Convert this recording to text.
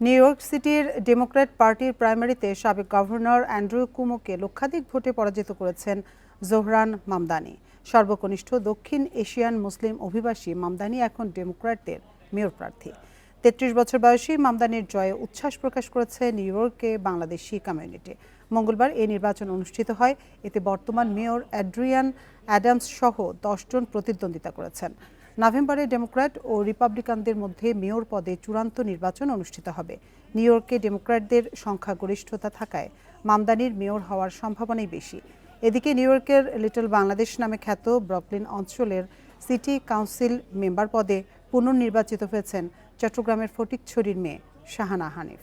New York সিটির Democrat পার্টির প্রাইমারিতে সাবেক গভর্নর অ্যান্ড্রু কুমোকে লক্ষাধিক ভোটে পরাজিত করেছেন জোহরান মামদানি সর্বকনিষ্ঠ দক্ষিণ এশিয়ান মুসলিম অভিবাসী মামদানি এখন ডেমোক্র্যাটদের মেয়র প্রার্থী। তেত্রিশ বছর বয়সী মামদানির জয়ে উচ্ছ্বাস প্রকাশ করেছে নিউ ইয়র্কে বাংলাদেশি কমিউনিটি। মঙ্গলবার এই নির্বাচন অনুষ্ঠিত হয়। এতে বর্তমান মেয়র অ্যাড্রিয়ান অ্যাডামস সহ দশজন প্রতিদ্বন্দ্বিতা করেছেন। নভেম্বরে ডেমোক্র্যাট ও রিপাবলিকানদের মধ্যে মেয়র পদে চূড়ান্ত নির্বাচন অনুষ্ঠিত হবে। নিউ ইয়র্কে ডেমোক্র্যাটদের সংখ্যাগরিষ্ঠতা থাকায় মামদানির মেয়র হওয়ার সম্ভাবনাই বেশি। এদিকে নিউ ইয়র্কের লিটল বাংলাদেশ নামে খ্যাত ব্রকলিন অঞ্চলের সিটি কাউন্সিল মেম্বার পদে পুনর্নির্বাচিত হয়েছেন চট্টগ্রামের ফটিকছড়ির মেয়ে শাহানা হানিফ।